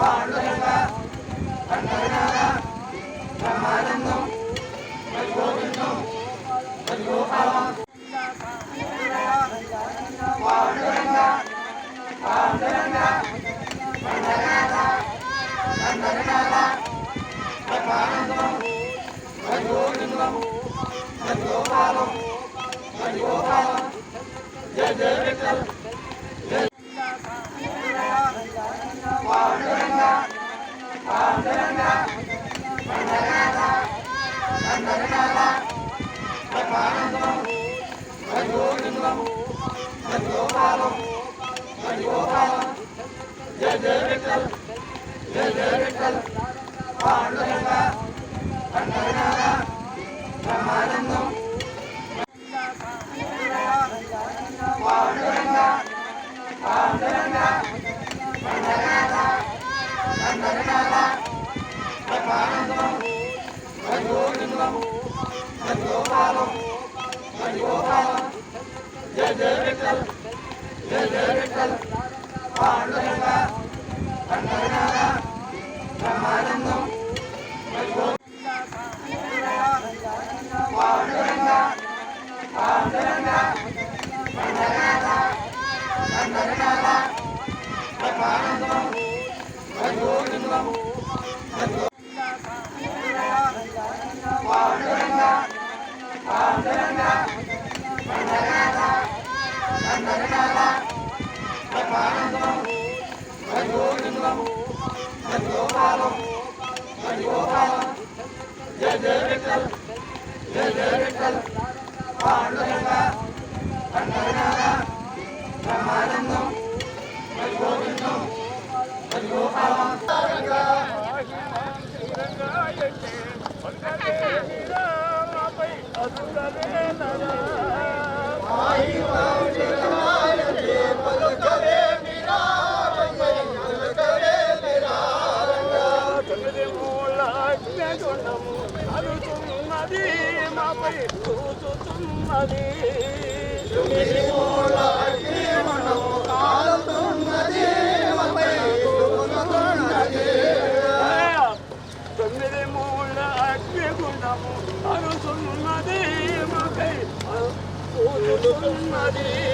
வாழ తొమ్మిది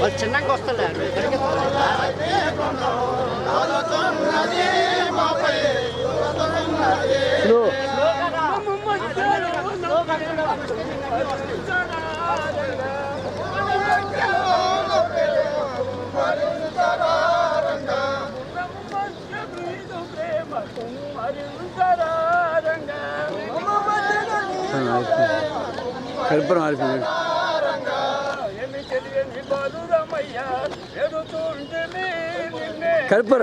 వాళ్ళు చిన్నగా వస్తలే. కడుపురం ఆరిపోయింది घर पर।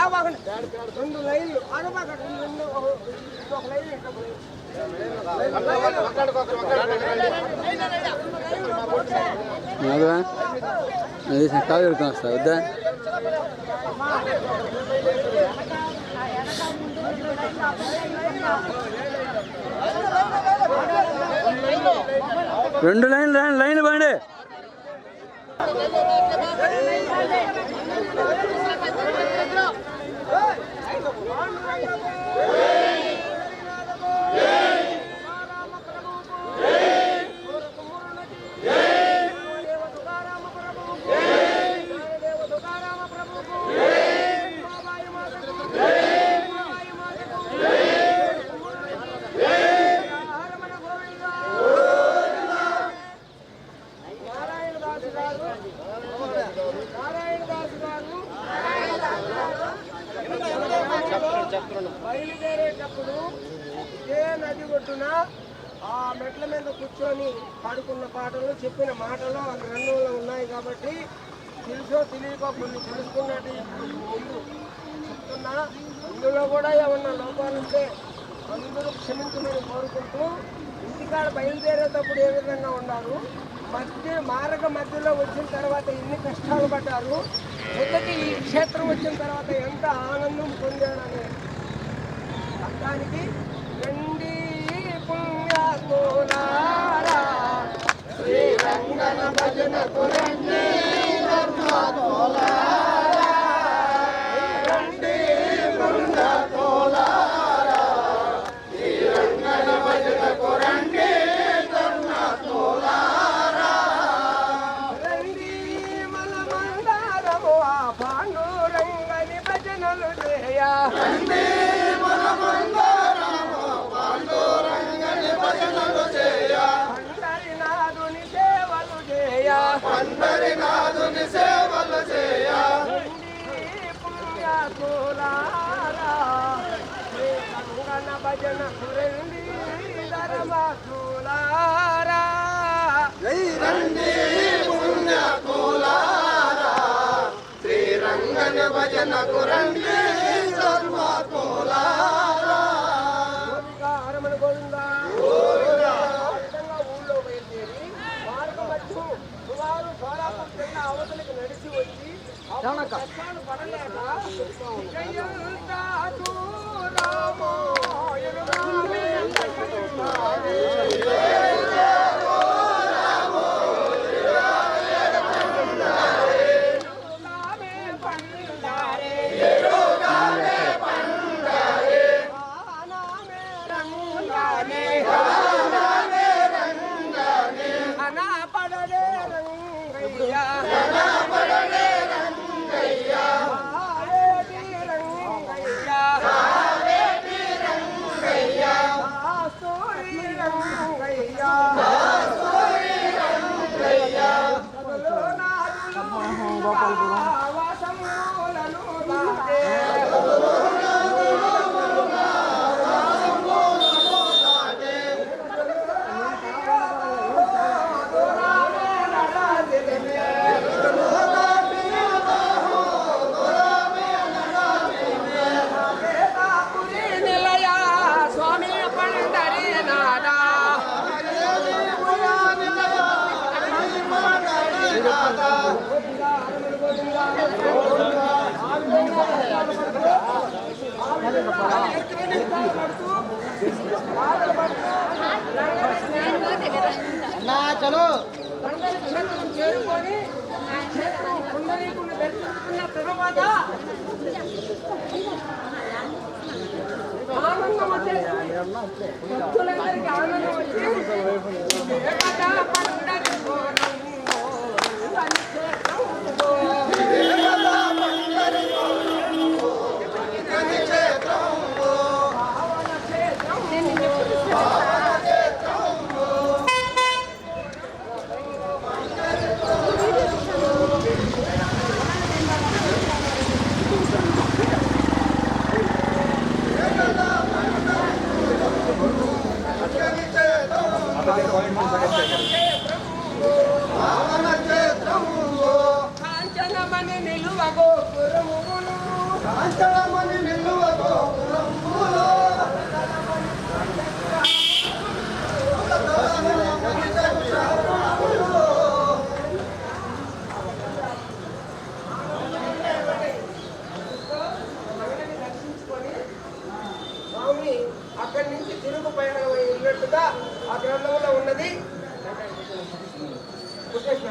ఆగబాకండి రెండు రెండు ఒక- ఒక లైన్ ఇట్లా ఒక లైన్. అదా అది కాలు పెడుతున్నా వస్తా వద్దా రెండు లైన్ లైన్ లైన్ బండి నారాయణ కొన్ని తెలుసుకున్నట్టు ఇప్పుడు ముందు చెప్తున్నా. ఇందులో కూడా ఏమన్నా లోపాలుంటే అందరూ క్షమించమని కోరుకుంటూ ఇంటికాడ బయలుదేరేటప్పుడు ఏ విధంగా ఉన్నారు? మధ్య మార్గ మధ్యలో వచ్చిన తర్వాత ఎన్ని కష్టాలు పడ్డారు? మొదటి ఈ క్షేత్రం వచ్చిన తర్వాత ఎంత ఆనందం పొందారని దానికి రండి పుణ్యాత్ములారా శ్రీరంగన భజన రండి గోవిందా. ఆ విధంగా ఊళ్ళో బయలుదేరి మార్గం మధ్య సుమారు సోలాపూర్ కింద అవతలికి నడిచి వచ్చి అప్పుడు కష్టాలు పడలేక పండరి చేరుకొని పుండరీకుని దర్శించుకున్న తర్వాత ఆనందం వచ్చేసి భక్తులందరికీ ఆనందం వచ్చి కాంచనమని నిలువ గోపురములో స్వామి అక్కడి నుంచి తిరుగు ప్రయాణం ఉన్నట్టుగా ఆ గ్రంథంలో ఉన్నది కృష్ణ